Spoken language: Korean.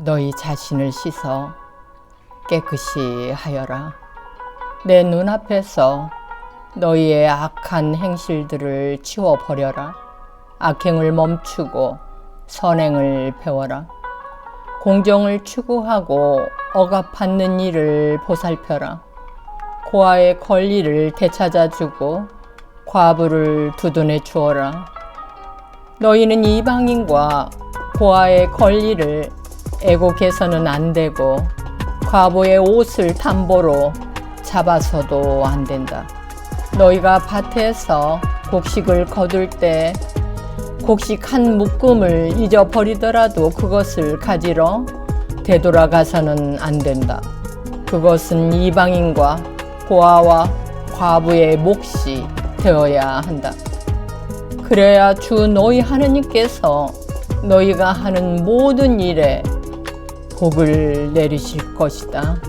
너희 자신을 씻어 깨끗이 하여라. 내 눈앞에서 너희의 악한 행실들을 치워버려라. 악행을 멈추고 선행을 배워라. 공정을 추구하고 억압받는 일을 보살펴라. 고아의 권리를 되찾아주고 과부를 두둔해 주어라. 너희는 이방인과 고아의 권리를 애곡해서는 안 되고 과부의 옷을 담보로 잡아서도 안 된다. 너희가 밭에서 곡식을 거둘 때 곡식 한 묶음을 잊어버리더라도 그것을 가지러 되돌아가서는 안 된다. 그것은 이방인과 고아와 과부의 몫이 되어야 한다. 그래야 주 너희 하느님께서 너희가 하는 모든 일에 복을 내리실 것이다.